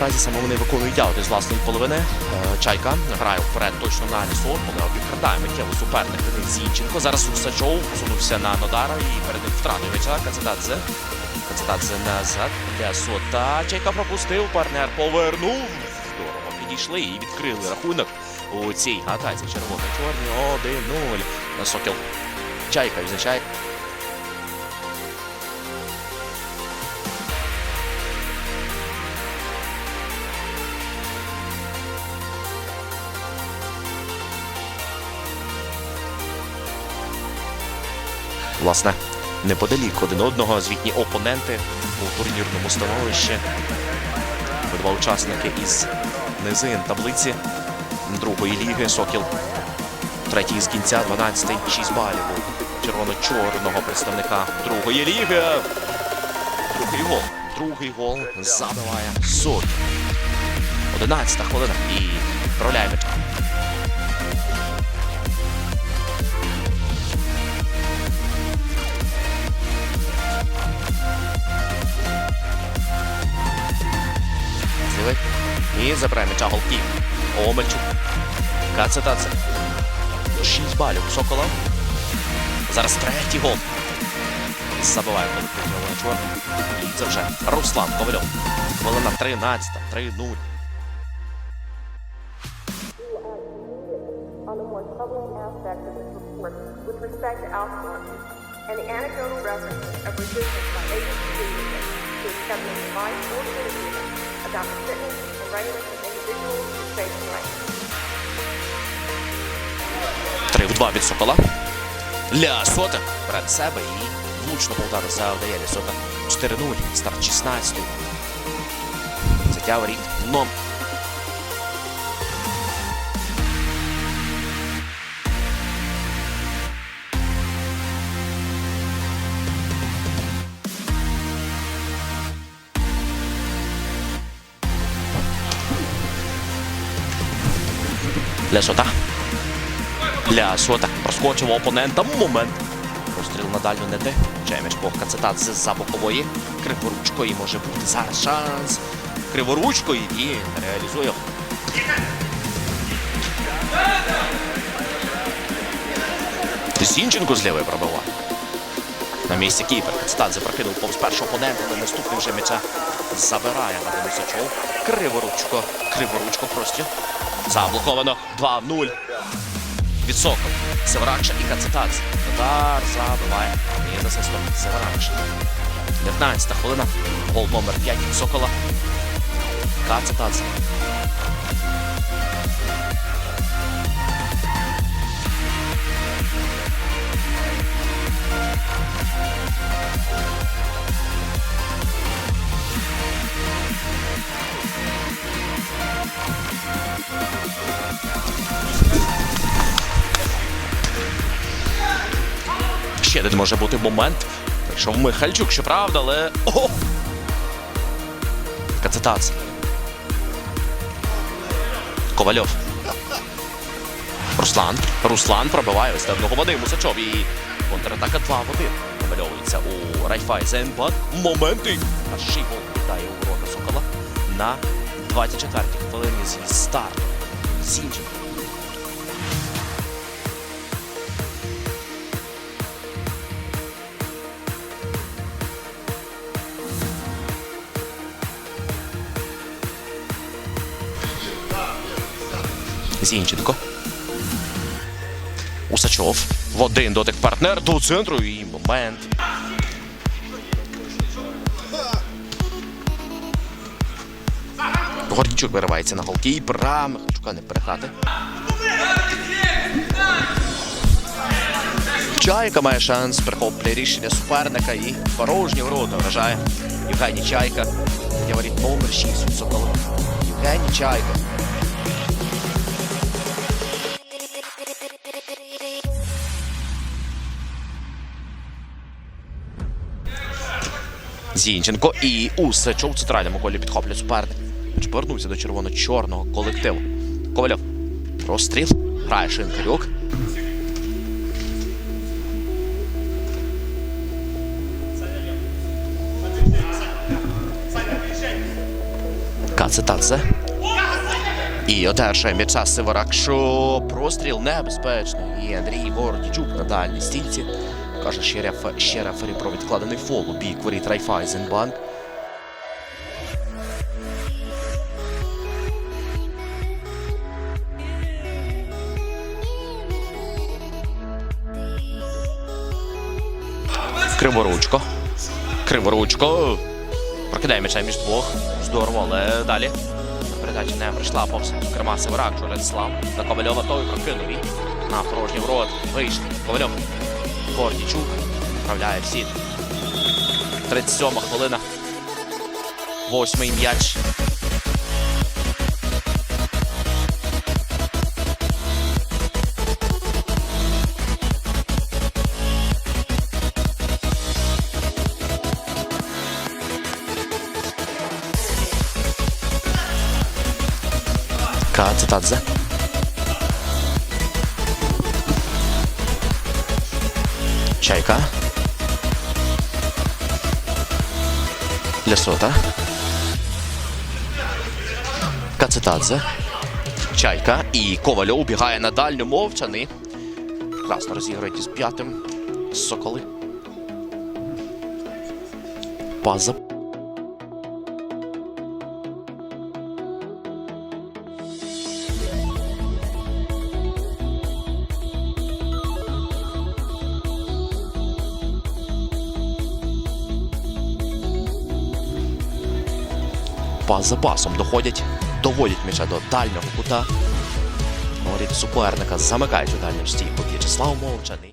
Наразі саме вони виконують із власної половини. Е, Чайка грає вперед точно на Алісон, але обікрадає миттєво суперник Денис Зінченко. Зараз Усачов посунувся на Нодара і перед ним втратив м'яча. Кацетадзе. Кацетадзе назад для Сота. Чайка пропустив, партнер повернув. Здорово підійшли і відкрили рахунок у цій атаці. Червоно-чорні 1-0. Сокіл. Чайка відзначає. Власне, неподалік один одного звітні опоненти у турнірному становищі. Обидва учасники із низин таблиці другої ліги. Сокіл третій з кінця, 12-й, 6 балів червоно-чорного представника другої ліги. Другий гол. Другий гол забиває Сокіл. 11 хвилина і відправляє. І забирає м'яча голків. Омельчук. Кацетаце. 6 балів у Сокола. Зараз третій гол. Забиває колектив Чорний. І це вже Руслан Ковальов. Хвилина 13, 3-0. on the more troubling aspect of report with respect to the resistance by to accepting advice or criticism about the fitness 3 в 2 від Сокола. Ля Сота себе і влучно полтара завдає Ля Сота. 4-0. Старт 16. Затяв рік. Ном. Ля Сота. Ля проскочив опонента. Момент. Постріл на дальню не те. Чеміч по кацетат з-за бокової. Криворучкої може бути зараз шанс. Криворучкою він реалізує. Зінченко з лівої пробиває. На місці кіпер. Кацетадзе прокинув повз першого опонента, але наступний вже м'яча забирає на Денисачов. Криворучко. Криворучко простір. Заблоковано 2-0 від Сокол. І Кацетац. Удар забиває. І за свистом Северакша. 19 хвилина. Гол номер 5 від Сокола. Кацетадзе. Ще один може бути момент. Прийшов Михальчук, щоправда, але. О! Кацетадзе. Ковальов. Руслан. Руслан пробиває ось одного води Мусачов і контратака 2 в 1. Намальовується у Райфайзенбанк. Моменти. Перший гол вітає у ворота Сокола на 24-й хвилині зі старту. Зінченко. Зінченко. Усачов. В один дотик партнер до центру і момент. Гордійчук виривається на голкіпера. Михайлчука не переграти. Чайка має шанс, перехоплює рішення суперника і порожні ворота вражає Євгеній Чайка. Говорить номер 6 від Сокола. Євгеній Чайка. Зінченко і Усачов в центральному колі підхоплює суперник. Повернувся до червоно-чорного колективу. Ковальов. Розстріл. Грає Шинкарюк. Кацетадзе. І одержує м'яча Сиварак, що простріл небезпечний. І Андрій Вордічук на дальній стільці. Каже ще, реф... ще рефері про відкладений фол у бік воріт Райфайзенбанк. Криворучко. Криворучко. Прокидає м'яча між двох. Здорово, але далі. Передача не прийшла повз Керма Северак, Жолецлав. На Ковальова той прокинув на порожній ворот. Вийшли. Ковальов. Гордічук. Вправляє всі. 37 хвилина. Восьмий м'яч. Кацетадзе. Чайка. Лясота. Кацетадзе. Чайка. І Ковальов убігає на дальню мовчани. Класно розіграють із п'ятим. Соколи. Паза. Пас за пасом доходять, доводять м'яча до дальнього кута. Говорить суперника, замикають у дальню стійку В'ячеслав Мовчаний.